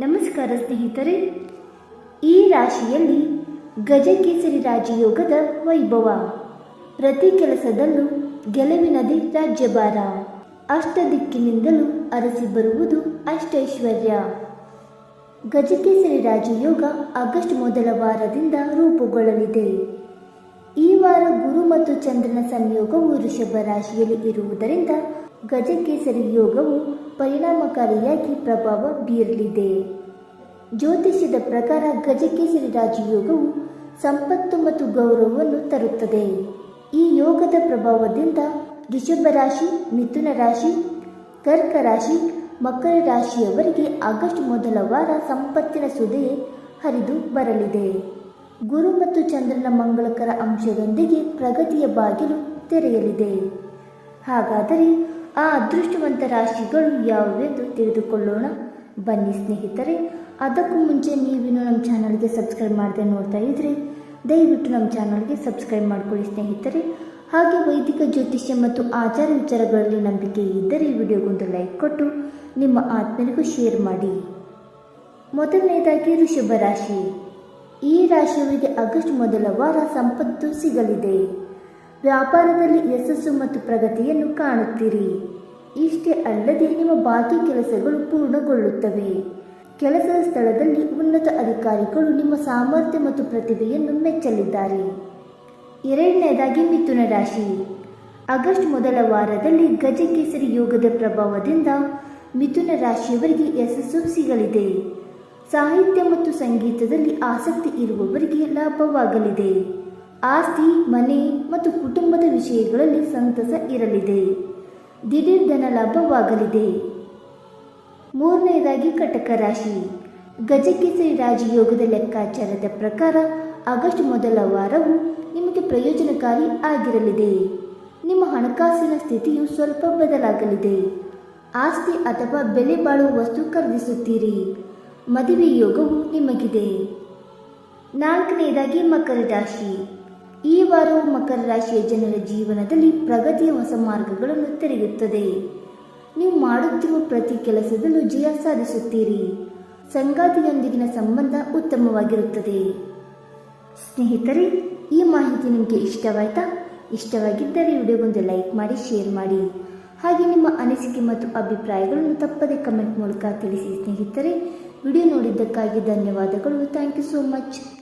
ನಮಸ್ಕಾರ ಸ್ನೇಹಿತರೆ, ಈ ರಾಶಿಯಲ್ಲಿ ಗಜಕೇಸರಿ ರಾಜಯೋಗದ ವೈಭವ. ಪ್ರತಿ ಕೆಲಸದಲ್ಲೂ ಗೆಲುವಿನದಿ ರಾಜ್ಯಭಾರ. ಅಷ್ಟ ದಿಕ್ಕಿನಿಂದಲೂ ಅರಸಿ ಬರುವುದು ಅಷ್ಟೈಶ್ವರ್ಯ. ಗಜಕೇಸರಿ ರಾಜಯೋಗ ಆಗಸ್ಟ್ ಮೊದಲ ವಾರದಿಂದ ರೂಪುಗೊಳ್ಳಲಿದೆ. ಈ ವಾರ ಗುರು ಮತ್ತು ಚಂದ್ರನ ಸಂಯೋಗವು ವೃಷಭ ರಾಶಿಯಲ್ಲಿ ಇರುವುದರಿಂದ ಗಜಕೇಸರಿ ಯೋಗವು ಪರಿಣಾಮಕಾರಿಯಾಗಿ ಪ್ರಭಾವ ಬೀರಲಿದೆ. ಜ್ಯೋತಿಷ್ಯದ ಪ್ರಕಾರ ಗಜಕೇಸರಿ ರಾಜಯೋಗವು ಸಂಪತ್ತು ಮತ್ತು ಗೌರವವನ್ನು ತರುತ್ತದೆ. ಈ ಯೋಗದ ಪ್ರಭಾವದಿಂದ ಋಷಭ ರಾಶಿ, ಮಿಥುನ ರಾಶಿ, ಕರ್ಕ ರಾಶಿ, ಮಕರ ರಾಶಿಯವರಿಗೆ ಆಗಸ್ಟ್ ಮೊದಲ ವಾರ ಸಂಪತ್ತಿನ ಸುದೆಯೇ ಹರಿದು ಬರಲಿದೆ. ಗುರು ಮತ್ತು ಚಂದ್ರನ ಮಂಗಳಕರ ಅಂಶದೊಂದಿಗೆ ಪ್ರಗತಿಯ ಬಾಗಿಲು ತೆರೆಯಲಿದೆ. ಹಾಗಾದರೆ ಆ ಅದೃಷ್ಟವಂತ ರಾಶಿಗಳು ಯಾವುವೆಂದು ತಿಳಿದುಕೊಳ್ಳೋಣ. ಬನ್ನಿ ಸ್ನೇಹಿತರೆ, ಅದಕ್ಕೂ ಮುಂಚೆ ನೀವಿನ್ನೂ ನಮ್ಮ ಚಾನಲ್ಗೆ ಸಬ್ಸ್ಕ್ರೈಬ್ ಮಾಡದೆ ನೋಡ್ತಾ ಇದ್ರೆ, ದಯವಿಟ್ಟು ನಮ್ಮ ಚಾನಲ್ಗೆ ಸಬ್ಸ್ಕ್ರೈಬ್ ಮಾಡ್ಕೊಳ್ಳಿ ಸ್ನೇಹಿತರೆ. ಹಾಗೆ ವೈದಿಕ, ಜ್ಯೋತಿಷ್ಯ ಮತ್ತು ಆಚಾರ ವಿಚಾರಗಳಲ್ಲಿ ನಂಬಿಕೆ ಇದ್ದರೆ ಈ ವಿಡಿಯೋಗೊಂದು ಲೈಕ್ ಕೊಟ್ಟು, ನಿಮ್ಮ ಆತ್ಮನಿಗೂ ಶೇರ್ ಮಾಡಿ. ಮೊದಲನೇದಾಗಿ ಋಷಭ ರಾಶಿ. ಈ ರಾಶಿಯವರಿಗೆ ಆಗಸ್ಟ್ ಮೊದಲ ವಾರ ಸಂಪತ್ತು ಸಿಗಲಿದೆ. ವ್ಯಾಪಾರದಲ್ಲಿ ಯಶಸ್ಸು ಮತ್ತು ಪ್ರಗತಿಯನ್ನು ಕಾಣುತ್ತೀರಿ. ಇಷ್ಟೇ ಅಲ್ಲದೆ ನಿಮ್ಮ ಬಾಕಿ ಕೆಲಸಗಳು ಪೂರ್ಣಗೊಳ್ಳುತ್ತವೆ. ಕೆಲಸದ ಸ್ಥಳದಲ್ಲಿ ಉನ್ನತ ಅಧಿಕಾರಿಗಳು ನಿಮ್ಮ ಸಾಮರ್ಥ್ಯ ಮತ್ತು ಪ್ರತಿಭೆಯನ್ನು ಮೆಚ್ಚಲಿದ್ದಾರೆ. ಎರಡನೇದಾಗಿ ಮಿಥುನ ರಾಶಿ. ಆಗಸ್ಟ್ ಮೊದಲ ವಾರದಲ್ಲಿ ಗಜಕೇಸರಿ ಯೋಗದ ಪ್ರಭಾವದಿಂದ ಮಿಥುನ ರಾಶಿಯವರಿಗೆ ಯಶಸ್ಸು ಸಿಗಲಿದೆ. ಸಾಹಿತ್ಯ ಮತ್ತು ಸಂಗೀತದಲ್ಲಿ ಆಸಕ್ತಿ ಇರುವವರಿಗೆ ಲಾಭವಾಗಲಿದೆ. ಆಸ್ತಿ, ಮನೆ ಮತ್ತು ಕುಟುಂಬದ ವಿಷಯಗಳಲ್ಲಿ ಸಂತಸ ಇರಲಿದೆ. ದಿಢೀರ್ ಧನ ಲಾಭವಾಗಲಿದೆ. ಮೂರನೆಯದಾಗಿ ಕಟಕ ರಾಶಿ. ಗಜಕೇಸರಿ ರಾಜಯೋಗದ ಲೆಕ್ಕಾಚಾರದ ಪ್ರಕಾರ ಆಗಸ್ಟ್ ಮೊದಲ ವಾರವು ನಿಮಗೆ ಪ್ರಯೋಜನಕಾರಿ ಆಗಿರಲಿದೆ. ನಿಮ್ಮ ಹಣಕಾಸಿನ ಸ್ಥಿತಿಯು ಸ್ವಲ್ಪ ಬದಲಾಗಲಿದೆ. ಆಸ್ತಿ ಅಥವಾ ಬೆಲೆ ಬಾಳುವ ವಸ್ತು ಖರೀದಿಸುತ್ತೀರಿ. ಮದುವೆ ಯೋಗವು ನಿಮಗಿದೆ. ನಾಲ್ಕನೆಯದಾಗಿ ಮಕರ ರಾಶಿ. ಈ ವಾರವು ಮಕರ ರಾಶಿಯ ಜನರ ಜೀವನದಲ್ಲಿ ಪ್ರಗತಿಯ ಹೊಸ ಮಾರ್ಗಗಳನ್ನು ತೆರೆಯುತ್ತದೆ. ನೀವು ಮಾಡುತ್ತಿರುವ ಪ್ರತಿ ಕೆಲಸದಲ್ಲೂ ಜಯ ಸಾಧಿಸುತ್ತೀರಿ. ಸಂಗಾತಿಯೊಂದಿಗಿನ ಸಂಬಂಧ ಉತ್ತಮವಾಗಿರುತ್ತದೆ. ಸ್ನೇಹಿತರೆ, ಈ ಮಾಹಿತಿ ನಿಮಗೆ ಇಷ್ಟವಾಯ್ತಾ? ಇಷ್ಟವಾಗಿದ್ದರೆ ವಿಡಿಯೋಗೊಂದು ಲೈಕ್ ಮಾಡಿ, ಶೇರ್ ಮಾಡಿ. ಹಾಗೆ ನಿಮ್ಮ ಅನಿಸಿಕೆ ಮತ್ತು ಅಭಿಪ್ರಾಯಗಳನ್ನು ತಪ್ಪದೆ ಕಮೆಂಟ್ ಮೂಲಕ ತಿಳಿಸಿ ಸ್ನೇಹಿತರೆ. ವಿಡಿಯೋ ನೋಡಿದ್ದಕ್ಕಾಗಿ ಧನ್ಯವಾದಗಳು. Thank you so much.